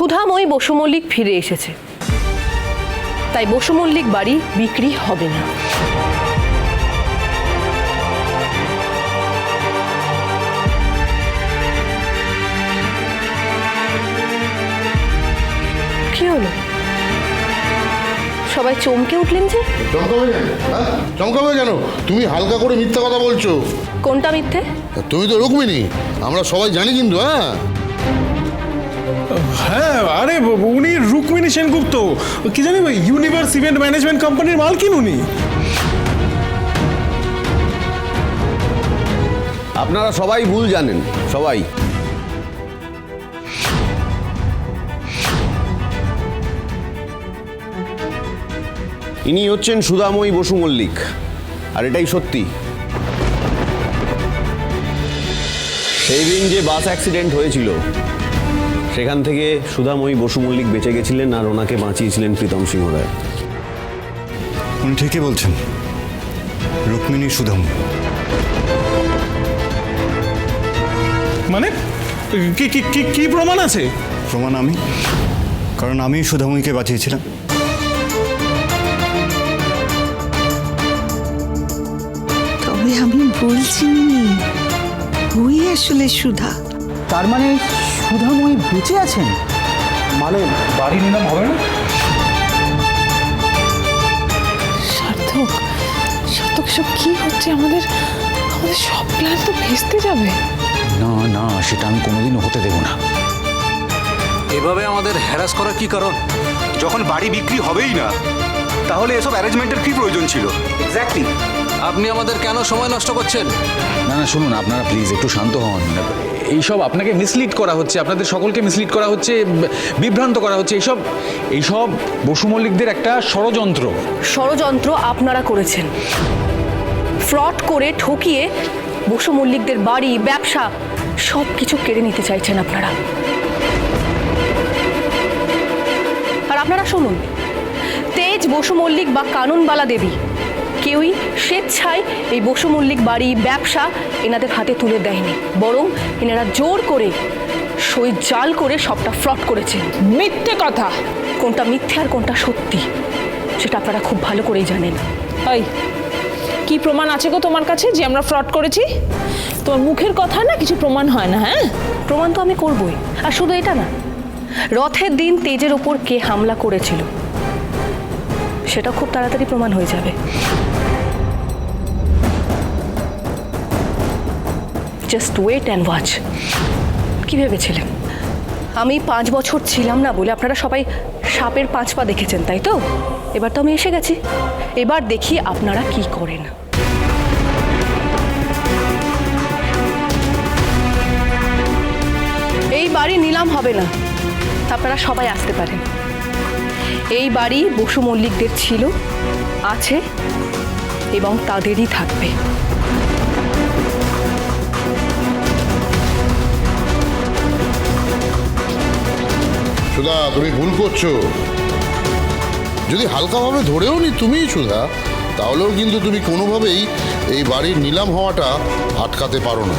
সুধাময়ী বসু মল্লিক ফিরে এসেছে। তাই বসু মল্লিক বাড়ি বিক্রি হবে না। কি হলো? সবাই চমকে উঠলেন যে? চমকাবে কেন? হ্যাঁ? চমকাবে কেন? তুমি হালকা করে মিথ্যা কথা বলছো। কোনটা মিথ্যে? তুমি তো রুক্মিণী। আমরা সবাই জানি কিন্তু হ্যাঁ? আরে উনি রুক্মিণী সেনগুপ্ত। কি জানি ইউনিভার্স ইভেন্ট ম্যানেজমেন্ট কোম্পানির মালকিন উনি। আপনারা সবাই ভুল জানেন, সবাই। ইনি হচ্ছেন সুদাময়ী বসু মল্লিক, আর এটাই সত্যি। সেই দিন যে বাস অ্যাক্সিডেন্ট হয়েছিল সেখান থেকে সুধাময়ী বসু মল্লিক বেঁচে গেছিলেন আর ওনাকে বাঁচিয়েছিলেন প্রীতম সিংহ রায়। উনি ঠিকই বলছেন। রুক্মিণী সুধাম মানে? কি কি কি কি প্রমাণ আছে? প্রমাণ আমি? কারণ আমি সুধাময়ীকে বাঁচিয়েছিলাম। তবে আমি বলছিনি ওই আসলে সুধা। তার মানে সুধাময়ী বেঁচে আছেন? মানে বাড়ি নিলাম হবে না? সার্থক সার্থক সব কি হচ্ছে? আমাদের আমাদের সব প্ল্যান তো ভেস্তে যাবে। না না সেটা আমি কোনোদিনও হতে দেব না। এভাবে আমাদের হ্যারাস করার কি কারণ? যখন বাড়ি বিক্রি হবেই না তাহলে এসব অ্যারেঞ্জমেন্টের কি প্রয়োজন ছিল? এক্স্যাক্টলি আপনি আমাদের কেন সময় নষ্ট করছেন? না না শুনুন আপনারা প্লিজ একটু শান্ত হন। এইসব আপনাকে মিসলিড করা হচ্ছে আপনাদের সকলকে মিসলিড করা হচ্ছে বিভ্রান্ত করা হচ্ছে এইসব এইসব বসু মল্লিকদের একটা ষড়যন্ত্র। ষড়যন্ত্র আপনারা করেছেন। ফ্রড করে ঠকিয়ে বসু মল্লিকদের বাড়ি ব্যবসা সব কিছু কেড়ে নিতে চাইছেন আপনারা। আর আপনারা শুনুন তেজ বসু মল্লিক বা কানুনবালা দেবী কেউই স্বেচ্ছায় এই বসু মল্লিক বাড়ি ব্যবসা এনাদের হাতে তুলে দেয়নি। বরং এনারা জোর করে সই জাল করে সবটা ফ্রড করেছে। মিথ্যে কথা। কোনটা মিথ্যে আর কোনটা সত্যি সেটা আপনারা খুব ভালো করেই জানেন। ওই কি প্রমাণ আছে গো তোমার কাছে যে আমরা ফ্রড করেছি? তোমার মুখের কথা না কিছু প্রমাণ হয় না হ্যাঁ? প্রমাণ তো আমি করবই আর শুধু এটা না রথের দিন তেজের ওপর কে হামলা করেছিল? সেটা খুব তাড়াতাড়ি প্রমাণ হয়ে যাবে। জাস্ট ওয়েট অ্যান্ড ওয়াচ কি ভেবেছিলেন? আমি পাঁচ বছর ছিলাম না বলে আপনারা সবাই সাপের পাঁচ পা দেখেছেন, তাই তো? এবার তো আমি এসে গেছি। এবার দেখি আপনারা কি করেন। এই বাড়ি নিলাম হবে না। আপনারা সবাই আসতে পারেন। এই বাড়ি বসু মল্লিকদের ছিল, আছে এবং তাদেরই থাকবে। সুধা, তুমি ভুল করছ। যদি হালকাভাবে ধরেও নি তুমিই সুধা, তাহলেও কিন্তু তুমি কোনোভাবেই এই বাড়ির নিলাম হওয়াটা আটকাতে পারো না।